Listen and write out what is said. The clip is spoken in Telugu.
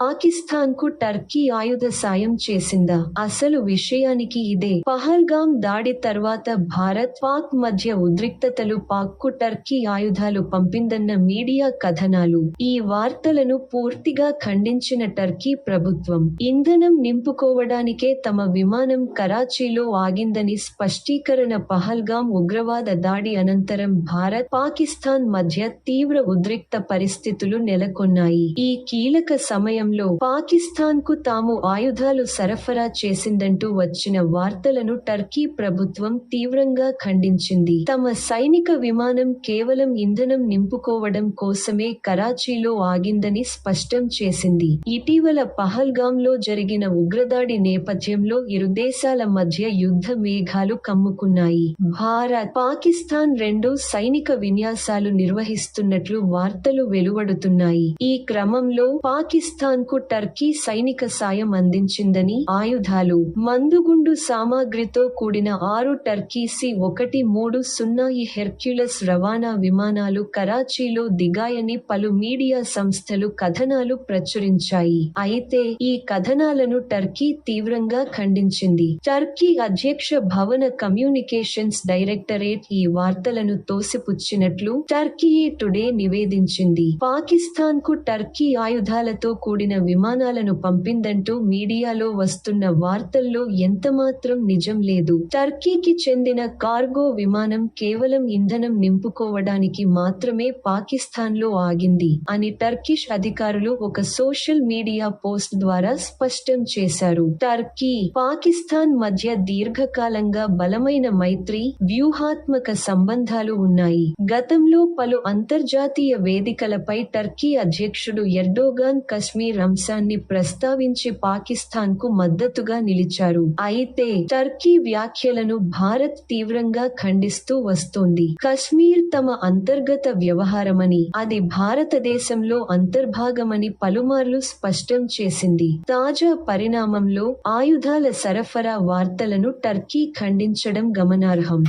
పాకిస్తాన్కు టర్కీ ఆయుధ సాయం చేసిందా? అసలు విషయానికి ఇదే. పహల్గాం దాడి తర్వాత భారత్ పాక్ మధ్య ఉద్రిక్తతలు పాక్కు టర్కీ ఆయుధాలు పంపిందన్న మీడియా కథనాలు. ఈ వార్తలను పూర్తిగా ఖండించిన టర్కీ ప్రభుత్వం ఇంధనం నింపుకోవడానికే తమ విమానం కరాచీలో ఆగిందని స్పష్టీకరణ పహల్గాం ఉగ్రవాద దాడి అనంతరం భారత్ పాకిస్తాన్ మధ్య తీవ్ర ఉద్రిక్త పరిస్థితులు నెలకొన్నాయి. ఈ కీలక సమయం సమయంలో పాకిస్తాన్కు తాము ఆయుధాలు సరఫరా చేసిందంటూ వచ్చిన వార్తలను టర్కీ ప్రభుత్వం తీవ్రంగా ఖండించింది. తమ సైనిక విమానం కేవలం ఇంధనం నింపుకోవడం కోసమే కరాచీలో ఆగిందని స్పష్టం చేసింది. ఇటీవల పహల్గాంలో జరిగిన ఉగ్రదాడి నేపథ్యంలో ఇరు దేశాల మధ్య యుద్ధ మేఘాలు కమ్ముకున్నాయి. భారత్ పాకిస్తాన్ రెండు సైనిక విన్యాసాలు నిర్వహిస్తున్నట్లు వార్తలు వెలువడుతున్నాయి. ఈ క్రమంలో పాకిస్తాన్ కు టర్కీ సైనిక సాయం అందించిందని ఆయుధాలు మందుగుండు సామాగ్రితో కూడిన ఆరు టర్కీ సి ఒకటి మూడు సున్నా ఈ హెర్క్యులస్ రవాణా విమానాలు కరాచీలో దిగాయని పలు మీడియా సంస్థలు కథనాలు ప్రచురించాయి. అయితే ఈ కథనాలను టర్కీ తీవ్రంగా ఖండించింది. టర్కీ అధ్యక్ష భవన కమ్యూనికేషన్స్ డైరెక్టరేట్ ఈ వార్తలను తోసిపుచ్చినట్లు టర్కీ టుడే నివేదించింది. పాకిస్తాన్కు టర్కీ ఆయుధాలతో కూడిన కూడిన విమానాలను పంపిందంటూ మీడియాలో వస్తున్న వార్తల్లో ఎంతమాత్రం నిజం లేదు. టర్కీకి చెందిన కార్గో విమానం కేవలం ఇంధనం నింపుకోవడానికి మాత్రమే పాకిస్తాన్లో ఆగింది అని టర్కిష్ అధికారులు ఒక సోషల్ మీడియా పోస్ట్ ద్వారా స్పష్టం చేశారు. టర్కీ పాకిస్తాన్ మధ్య దీర్ఘకాలంగా బలమైన మైత్రి వ్యూహాత్మక సంబంధాలు ఉన్నాయి. గతంలో పలు అంతర్జాతీయ వేదికలపై టర్కీ అధ్యక్షుడు ఎర్డోగాన్ కశ్మీర్ అంశాన్ని ప్రస్తావించి పాకిస్తాన్కు మద్దతుగా నిలిచారు. అయితే టర్కీ వ్యాఖ్యలను భారత్ తీవ్రంగా ఖండిస్తూ వస్తోంది. కశ్మీర్ తమ అంతర్గత వ్యవహారమని అది భారతదేశంలో అంతర్భాగమని పలుమార్లు స్పష్టం చేసింది. తాజా పరిణామంలో ఆయుధాల సరఫరా వార్తలను టర్కీ ఖండించడం గమనార్హం.